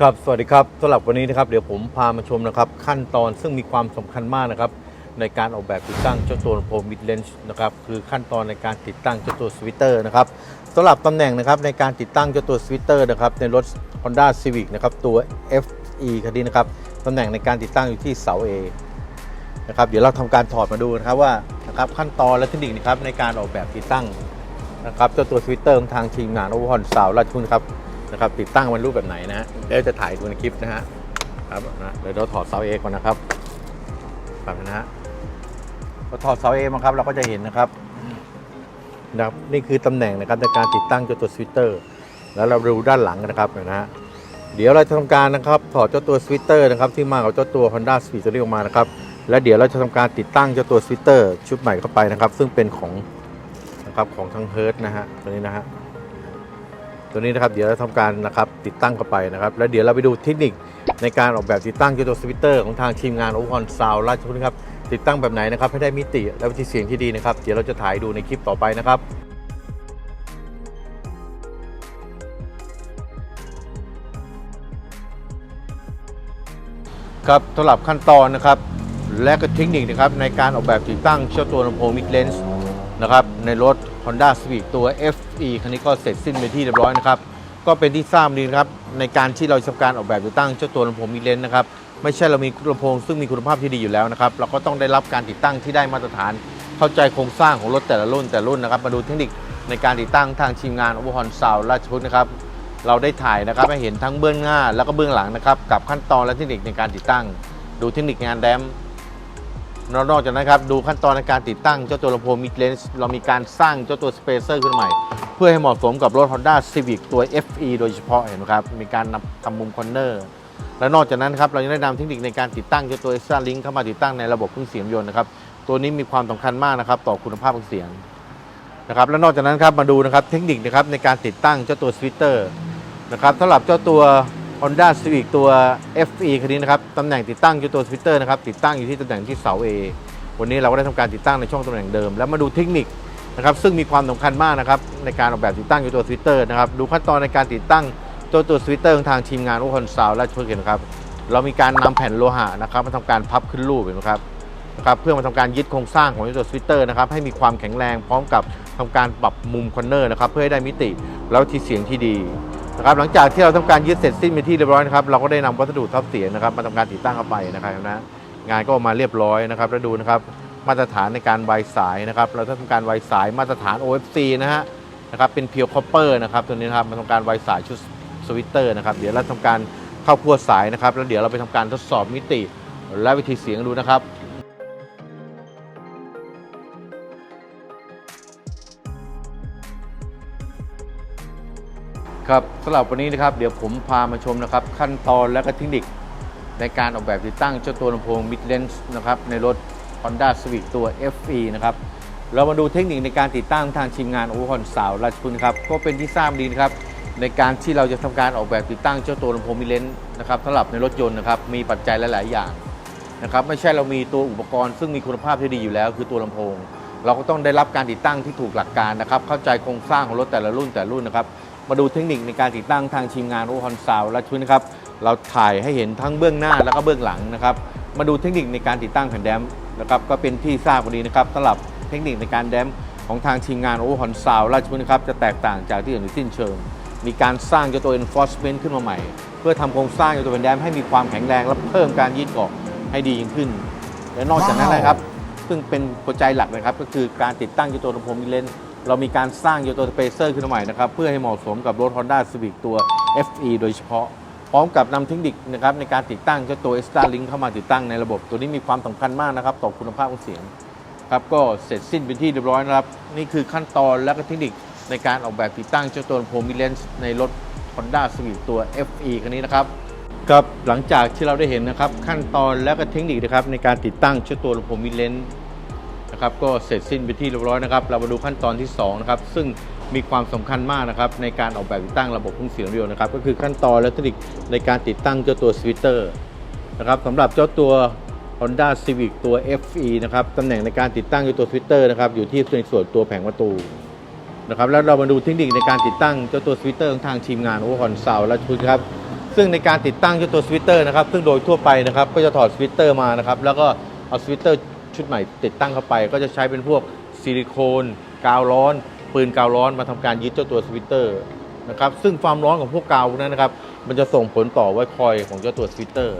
ครับ สวัสดีครับสำหรับวันนี้นะครับ เดี๋ยวผมพามาชมนะครับ ขั้นตอนซึ่งมีความสำคัญมากนะครับ ในการออกแบบติดตั้งเจ้าตัวโพมิดเลนส์นะครับ คือขั้นตอนในการติดตั้งเจ้าตัวสวิตเตอร์นะครับสำหรับตำแหน่งนะครับในการติดตั้งเจ้าตัวสวิตเตอร์นะครับในรถ Honda Civic นะครับตัว FE คันนี้นะครับตำแหน่งในการติดตั้งอยู่ที่เสา A นะครับเดี๋ยวเราทำการถอดมาดูนะครับว่านะครับขั้นตอนและเทคนิคนะครับในการออกแบบติดตั้งนะครับเจ้าตัวสวิตเตอร์ของทางทีมงานโอเวอร์ฮอนสาวราชุนครับ นะครับติดตั้งมันรูปแบบไหนนะฮะเดี๋ยวจะถ่ายดูในคลิปนะฮะครับนะเดี๋ยวเราถอดเสา A ก่อนนะครับแบบนะฮะพอถอดเสา A มาครับเราก็จะเห็นนะครับนะครับนี่คือตำแหน่งนะครับในการติดตั้งเจ้าตัวสวิตเตอร์ แล้วเราดูด้านหลังนะครับนะฮะเดี๋ยวเราจะทำการนะครับถอดเจ้าตัวสวิตเตอร์นะครับที่มากับเจ้าตัว Honda Speed ตัวนี้ออกมานะครับและเดี๋ยวเราจะทำการติดตั้งเจ้าตัวสวิตเตอร์ชุดใหม่เข้าไปนะครับ ซึ่งเป็นของนะครับของทางเฮิร์ตนะฮะตัวนี้นะฮะ ตัวนี้นะครับเดี๋ยวเราทำการนะครับติดตั้งเข้าไปนะครับ แล้วเดี๋ยวเราไปดูเทคนิคในการออกแบบติดตั้งเจ้าตัวสวิตเตอร์ของทางทีมงานโอเวอร์ซาวราชพุทธครับติดตั้งแบบไหนนะครับให้ได้มิติและวิธีเสียงที่ดีนะครับเดี๋ยวเราจะถ่ายดูในคลิปต่อไปนะครับครับสำหรับขั้นตอนนะครับและก็เทคนิคนะครับในการออกแบบติดตั้งเจ้าตัวลำโพงมิดเลนส์ นะครับในรถ Honda Civic ตัว FE คันนี้ก็เสร็จสิ้นไปที่เรียบร้อยนะครับ ก็เป็นที่ทราบดีนะครับ ในการที่เราทำการออกแบบติดตั้งเจ้าตัวลำโพงมิดเลนนะครับ ไม่ใช่เรามีลำโพงซึ่งมีคุณภาพที่ดีอยู่แล้วนะครับ เราก็ต้องได้รับการติดตั้งที่ได้มาตรฐาน เข้าใจโครงสร้างของรถแต่ละรุ่นแต่ละรุ่นนะครับ มาดูเทคนิคในการติดตั้งทางทีมงาน o v e r h o n Sound ราชพฤกษ์นะครับเราได้ถ่ายนะครับให้เห็นทั้งเบื้องหน้าแล้วก็เบื้องหลังนะครับกับขั้นตอนและเทคนิคในการติดตั้ง ดูเทคนิคงานแดม นอกจากนั้นครับดูขั้นตอนในการติดตั้งเจ้าตัวลำโพงมิดเลนส์เรามีการสร้างเจ้าตัวสเปเซอร์ขึ้นใหม่ เพื่อให้เหมาะสมกับรถ Honda Civic ตัว FE โดยเฉพาะเห็นไหมครับ มีการนำทำมุมคอนเนอร์และนอกจากนั้นครับเรายังได้นำเทคนิคในการติดตั้งเจ้าตัว Extra Link เข้ามาติดตั้งในระบบเครื่องเสียงยนต์นะครับตัวนี้มีความสำคัญมากนะครับต่อคุณภาพของเสียงนะครับและนอกจากนั้นครับมาดูนะครับเทคนิคนะครับในการติดตั้งเจ้าตัวสวิตเตอร์นะครับสำหรับเจ้าตัว Honda Civic ตัว FE คันนี้นะครับตำแหน่งติดตั้งเจ้าตัวสวิตเตอร์นะครับติดตั้งอยู่ที่ตำแหน่งที่เสา A วันนี้เราก็ได้ทำการติดตั้งในช่องตำแหน่งเดิม แล้วมาดูเทคนิคนะครับซึ่งมีความสำคัญมากนะครับในการออกแบบติดตั้งเจ้าตัวสวิตเตอร์นะครับดูขั้นตอนในการติดตั้งเจ้าตัวสวิตเตอร์ของทางทีมงานอุคอนซาวและช่วยกันะครับเรามีการนำแผ่นโลหะนะครับมาทำการพับขึ้นรูปเห็นไหมครับนะครับเพื่อมาทำการยึดโครงสร้างของเจ้าตัวสวิตเตอร์นะครับให้มีความแข็งแรงพร้อมกับทำการปรับมุมคอนเนอร์นะครับเพื่อให้ได้มิติแล้วที่เสียงที่ดี นะครับหลังจากที่เราทำการยึดเสร็จสิ้นเป็นที่เรียบร้อยนะครับเราก็ได้นำวัสดุทับเสียงนะครับ มาทำการติดตั้งเข้าไปนะครับนะงานก็ออกมาเรียบร้อยนะครับแล้วดูนะครับมาตรฐานในการไวสายนะครับ เราทำการไวสายมาตรฐาน OFC นะฮะนะครับเป็นเพียวคอปเปอร์นะครับตัวนี้นะครับมาทำการไวสายชุดสวิตเตอร์นะครับเดี๋ยวเราทำการเข้าพัวสายนะครับ แล้วเดี๋ยวเราไปทำการทดสอบมิติและวิธีเสียงดูนะครับ ครับสำหรับวันนี้นะครับเดี๋ยวผมพามาชมนะครับ ขั้นตอนและก็เทคนิค ในการออกแบบติดตั้งเจ้าตัวลำโพง mid range นะครับในรถ Honda Civic ตัว FE นะครับเรามาดูเทคนิคในการติดตั้งทางทีมงานโอเวอร์ฮอนสาวราชพุนครับก็เป็นที่ทราบดีนะครับในการที่เราจะทำการออกแบบติดตั้งเจ้าตัวลำโพง mid range นะครับสำหรับในรถยนต์นะครับมีปัจจัยหลาย ๆ อย่างนะครับไม่ใช่เรามีตัวอุปกรณ์ซึ่งมีคุณภาพที่ดีอยู่แล้ว คือตัวลำโพง เราก็ต้องได้รับการติดตั้งที่ถูกหลักการนะครับเข้าใจโครงสร้างของรถแต่ละรุ่นแต่ละรุ่นนะครับ มาดูเทคนิคในการติดตั้งทางทีมงานโอฮอนซาวและชุดนะครับ เราถ่ายให้เห็นทั้งเบื้องหน้าแล้วก็เบื้องหลังนะครับ มาดูเทคนิคในการติดตั้งแผ่นแดมนะครับก็เป็นที่ทราบวันนี้นะครับสำหรับเทคนิคในการแดมของทางทีมงานโอฮอนซาวและชุดนะครับจะแตกต่างจากที่อื่นโดยสิ้นเชิง มีการสร้างเจ้าตัว enforcement ขึ้นมาใหม่ เพื่อทำโครงสร้างเจ้าตัวแผ่นแดมให้มีความแข็งแรง และเพิ่มการยืดเกาะให้ดียิ่งขึ้น และนอกจากนั้นนะครับ ซึ่งเป็นหัวใจหลักนะครับก็คือการติดตั้งเจ้าตัวลำโพงมิเลน เรามีการสร้างเจ้าตัวสเปเซอร์ขึ้นมาใหม่นะครับ เพื่อให้เหมาะสมกับรถ Honda Civic ตัว FE โดยเฉพาะ พร้อมกับนำเทคนิคนะครับในการติดตั้งเจ้าตัว Extra Link เข้ามาติดตั้งในระบบ ตัวนี้มีความสำคัญมากนะครับต่อคุณภาพของเสียงครับก็เสร็จสิ้นเป็นที่เรียบร้อยนะครับ นี่คือขั้นตอนและก็เทคนิคในการออกแบบติดตั้งเจ้าตัวลำโพงมิเลนในรถ Honda Civic ตัว FE คันนี้นะครับครับหลังจากที่เราได้เห็นนะครับขั้นตอนและก็เทคนิคนะครับในการติดตั้งเจ้าตัวลำโพงมิเลน นะครับก็เสร็จสิ้นไปที่เรียบร้อยนะครับ เรามาดูขั้นตอนที่2นะครับซึ่งมีความสำคัญมากนะครับในการออกแบบติดตั้งระบบเครื่องเสียงเรียวนะครับก็คือขั้นตอนและเทคนิคในการติดตั้งเจ้าตัวสวิตเตอร์นะครับสำหรับเจ้าตัว Honda Civic ตัว FE นะครับตำแหน่งในการติดตั้งเจ้าตัวสวิตเตอร์นะครับอยู่ที่ในส่วนตัวแผงประตูนะครับแล้วเรามาดูเทคนิคในการติดตั้งเจ้าตัวสวิตเตอร์ของทางทีมงานโอเวอร์คอนซาและชุดครับซึ่งในการติดตั้งเจ้าตัวสวิตเตอร์นะครับซึ่งโดยทั่วไปนะครับก็จะถอดสวิตเตอร์มานะครับแล้วก็เอาสวิตเตอร์ ชุดใหม่ติดตั้งเข้าไป ก็จะใช้เป็นพวกซิลิโคนกาวร้อน ปืนกาวร้อนมาทำการยึดเจ้าตัวสวิตเตอร์นะครับซึ่งความร้อนของพวกกาวนั้นนะครับมันจะส่งผลต่อไว้คอยของเจ้าตัวสวิตเตอร์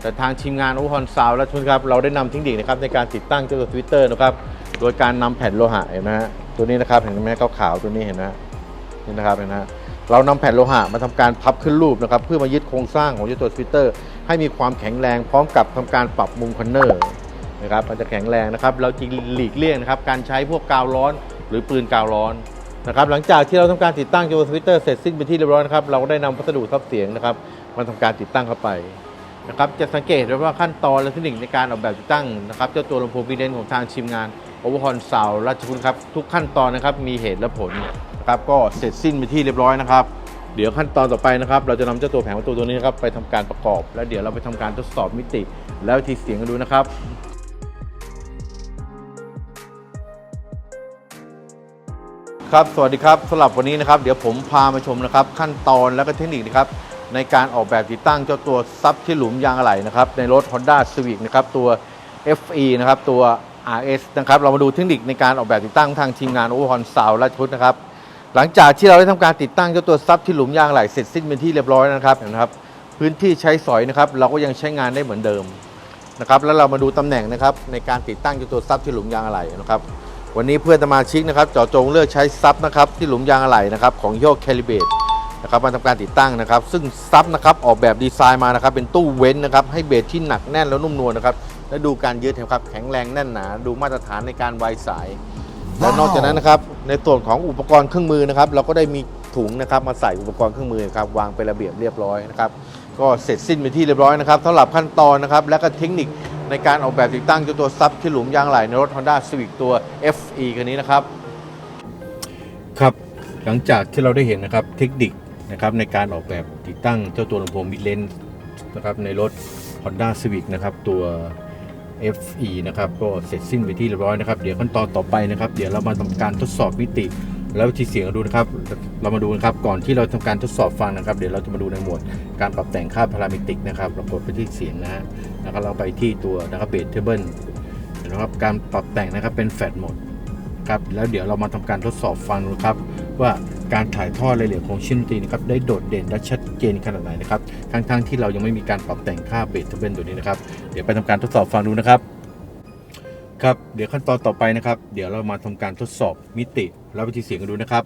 แต่ทางทีมงานอุปกรณ์ซาวและทุนครับเราได้นำเทคนิคนะครับในการติดตั้งเจ้าตัวสวิตเตอร์นะครับโดยการนำแผ่นโลหะเห็นไหมฮะตัวนี้นะครับเห็นไหมขาวๆตัวนี้เห็นไหมนี่นะครับเห็นไหมเรานำแผ่นโลหะมาทำการพับขึ้นรูปนะครับเพื่อมายึดโครงสร้างของเจ้าตัวสวิตเตอร์ให้มีความแข็งแรงพร้อมกับทำการปรับมุมคอนเนอร์ นะครับมันจะแข็งแรงนะครับเราจึงหลีกเลี่ยงนะครับการใช้พวกกาวร้อนหรือปืนกาวร้อนนะครับหลังจากที่เราทำการติดตั้งเจ้าตัวสวิตเตอร์เสร็จสิ้นไปที่เรียบร้อยนะครับเราก็ได้นำพัสดุซับเสียงนะครับมาทำการติดตั้งเข้าไปนะครับจะสังเกตได้ว่าขั้นตอนและเทคนิคในการออกแบบติดตั้งนะครับเจ้าตัวลำโพงวีเดนของทางทีมงานโอเวอร์ฮอนซาวราชคุณครับทุกขั้นตอนนะครับมีเหตุและผลนะครับก็เสร็จสิ้นไปที่เรียบร้อยนะครับเดี๋ยวขั้นตอนต่อไปนะครับเราจะนำเจ้าตัวแผงประตูตัวนี้นะครับไปทำการประกอบ แล้วเดี๋ยวเราไปทำการทดสอบมิติ แล้ววิธีเสียงกันดูนะครับ ครับ สวัสดีครับสำหรับวันนี้นะครับ เดี๋ยวผมพามาชมนะครับ ขั้นตอนและก็เทคนิคนะครับในการออกแบบติดตั้งเจ้าตัวซับที่หลุมยางอะไหล่นะครับในรถ Honda Civic นะครับตัว FE นะครับตัว RS นะครับเรามาดูเทคนิคในการออกแบบติดตั้งทางทีมงานโอเวอร์ฮอนซาวและชุดนะครับหลังจากที่เราได้ทำการติดตั้งเจ้าตัวซับที่หลุมยางอะไหล่เสร็จสิ้นเป็นที่เรียบร้อยนะครับเห็นะครับ พื้นที่ใช้สอยนะครับเราก็ยังใช้งานได้เหมือนเดิมนะครับแล้วเรามาดูตำแหน่งนะครับในการติดตั้งเจ้าตัวซับที่หลุมยางอะไหล่นะครับ วันนี้เพื่อนสมาชิกนะครับเจาะจงเลือกใช้ซับนะครับที่หลุมยางอะไหล่นะครับของยี่อแคลิเบตนะครับมาทำการติดตั้งนะครับ ซึ่งซับนะครับออกแบบดีไซน์มานะครับเป็นตู้เว้นนะครับให้เบสที่หนักแน่นแล้วนุ่มนวลนะครับและดูการยึดนะครับแข็งแรงแน่นหนา ดูมาตรฐานในการไวสาย และนอกจากนั้นนะครับในส่วนของอุปกรณ์เครื่องมือนะครับเราก็ได้มีถุงนะครับมาใส่อุปกรณ์เครื่องมือครับวางเป็นระเบียบเรียบร้อยนะครับก็เสร็จสิ้นไปที่เรียบร้อยนะครับสำหรับขั้นตอนนะครับและก็เทคนิค ในการออกแบบติดตั้งเจ้าตัวซับที่หลุมยางไหลในรถ Honda Civic ตัว FE คันนี้นะครับ ครับหลังจากที่เราได้เห็นนะครับเทคนิคนะครับในการออกแบบติดตั้งเจ้าตัวลำโพงมิดเลนนะครับในรถ Honda Civic นะครับตัว FE นะครับก็เสร็จสิ้นไปที่เรียบร้อยนะครับ เดี๋ยวขั้นตอนต่อไปนะครับ เดี๋ยวเรามาทำการทดสอบมิติ แล้ววิธีเสียงดูนะครับ เรามาดูนะครับ ก่อนที่เราทำการทดสอบฟังนะครับ เดี๋ยวเราจะมาดูในหมวดการปรับแต่งค่าพารามิติกนะครับ เรากดไปที่เสียงนะฮะแล้วก็เราไปที่ตัวนะครับเบสเทเบิลนะครับ การปรับแต่งนะครับเป็นแฟลตโหมดครับ แล้วเดี๋ยวเรามาทำการทดสอบฟังดูครับ ว่าการถ่ายทอดรายละเอียดของชิ้นดนตรีนะครับได้โดดเด่นและชัดเจนขนาดไหนนะครับ ทั้งๆที่เรายังไม่มีการปรับแต่งค่าเบสเทเบิลตัวนี้นะครับ เดี๋ยวไปทำการทดสอบฟังดูนะครับ ครับ เดี๋ยวขั้นตอนต่อไปนะครับ เดี๋ยวเรามาทำการทดสอบมิติและววิธีเสียงกันดูนะครับ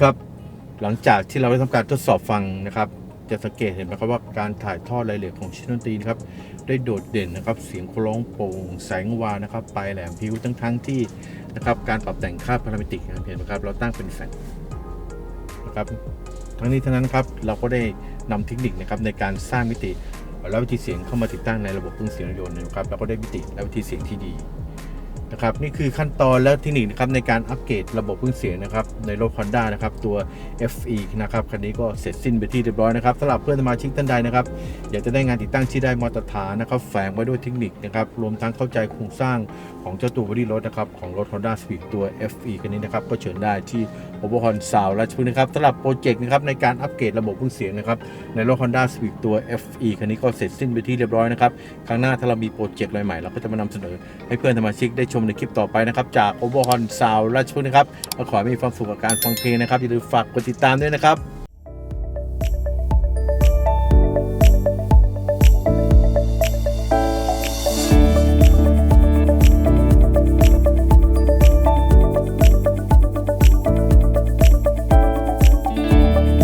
ครับ หลังจากที่เราได้ทำการทดสอบฟังนะครับ จะสังเกตเห็นไหมครับว่าการถ่ายทอดรายละเอียดของชิ้นดนตรีนะครับ ได้โดดเด่นนะครับ เสียงร้องโปร่งแสงวานะครับปลายแหลมพิ้วทั้งทั้งที่นะครับ การปรับแต่งค่าพารามิติกเห็นไหมครับ เราตั้งเป็นแฟลตนะครับ ทั้งนี้ทั้งนั้นครับ เราก็ได้นำเทคนิคนะครับในการสร้างมิติและวิธีเสียงเข้ามาติดตั้งในระบบเครื่องเสียงยนต์นะครับ แล้วก็ได้มิติและวิธีเสียงที่ดี นะครับนี่คือขั้นตอนและเทคนิคนะครับในการอัปเกรดระบบเครื่องเสียงนะครับในรถ Honda นะครับตัว FE นะครับคันนี้ก็เสร็จสิ้นไปที่เรียบร้อยนะครับสำหรับเพื่อนสมาชิกท่านใดนะครับอยากจะได้งานติดตั้งที่ได้มาตรฐานนะครับแฝงไว้ด้วยเทคนิคนะครับรวมทั้งเข้าใจโครงสร้างของเจ้าตัวบอดี้รถนะครับของรถ Honda Civic ตัว FE คันนี้นะครับก็เชิญได้ที่โอเวอร์ฮอนซาวและชุดนะครับสำหรับโปรเจกต์นะครับในการอัปเกรดระบบเครื่องเสียงนะครับในรถ Honda Civic ตัว FE คันนี้ก็เสร็จสิ้นไปที่เรียบร้อยนะครับครั้งหน้าถ้าเรามีโปรเจกต์อะไรใหม่เราก็จะมานำเสนอให้เพื่อนสมาชิกได้ชมในคลิปต่อไปนะครับ จากโอเวอร์ฮอนซาวราชพฤกษ์นะครับขอให้มีความสุขกับการฟังเพลงนะครับอย่าลืมฝากกดติดตามด้วยนะครับ